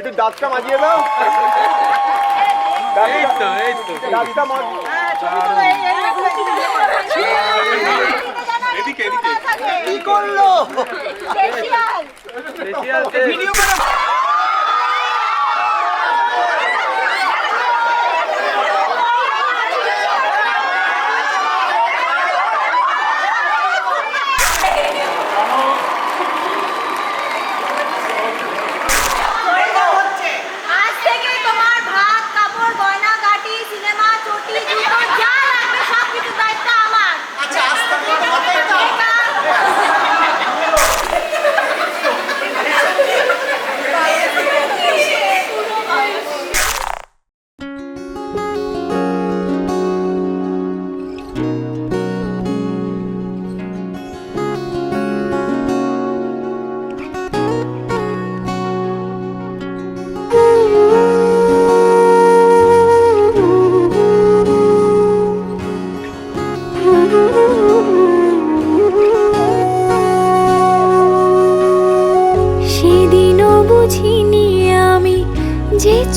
একটু দাঁতটা মাজিয়ে দাও দাঁতটা মাজ- এদিকে এদিকে। কি করল? স্পেশাল ভিডিও সেদিনও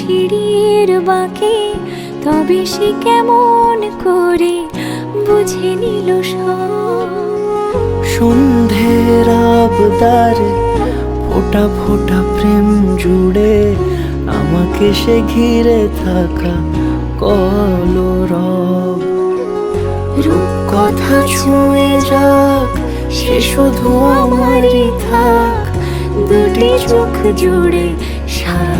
সিঁড়ির বাঁকে তবে সে কেমন করে বুঝে নিল সব। সন্ধ্যের আবদারে ফোটা ফোটা প্রেম জুড়ে আমাকে সে ঘিরে থাকা কলরব। কথা ছুঁয়ে যাক সে শুধু আমারই থাক। দুটি চোখ জুড়ে সারাক্ষণ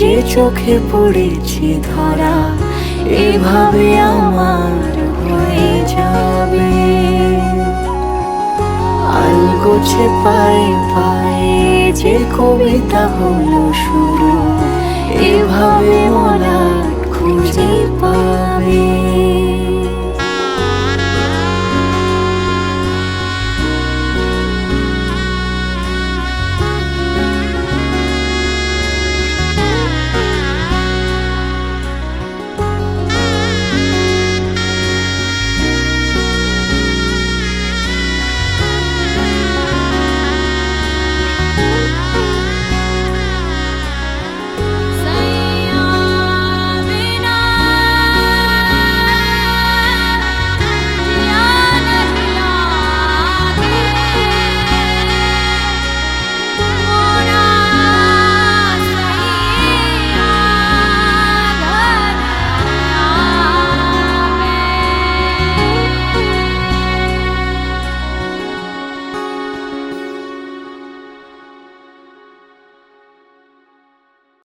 যে চোখে পড়েছি ধরা, এভাবে আমার হয়ে যাবে। আলগোছে পায়ে পায়ে যে কবিতা হলো শুরু, এভাবে মোরা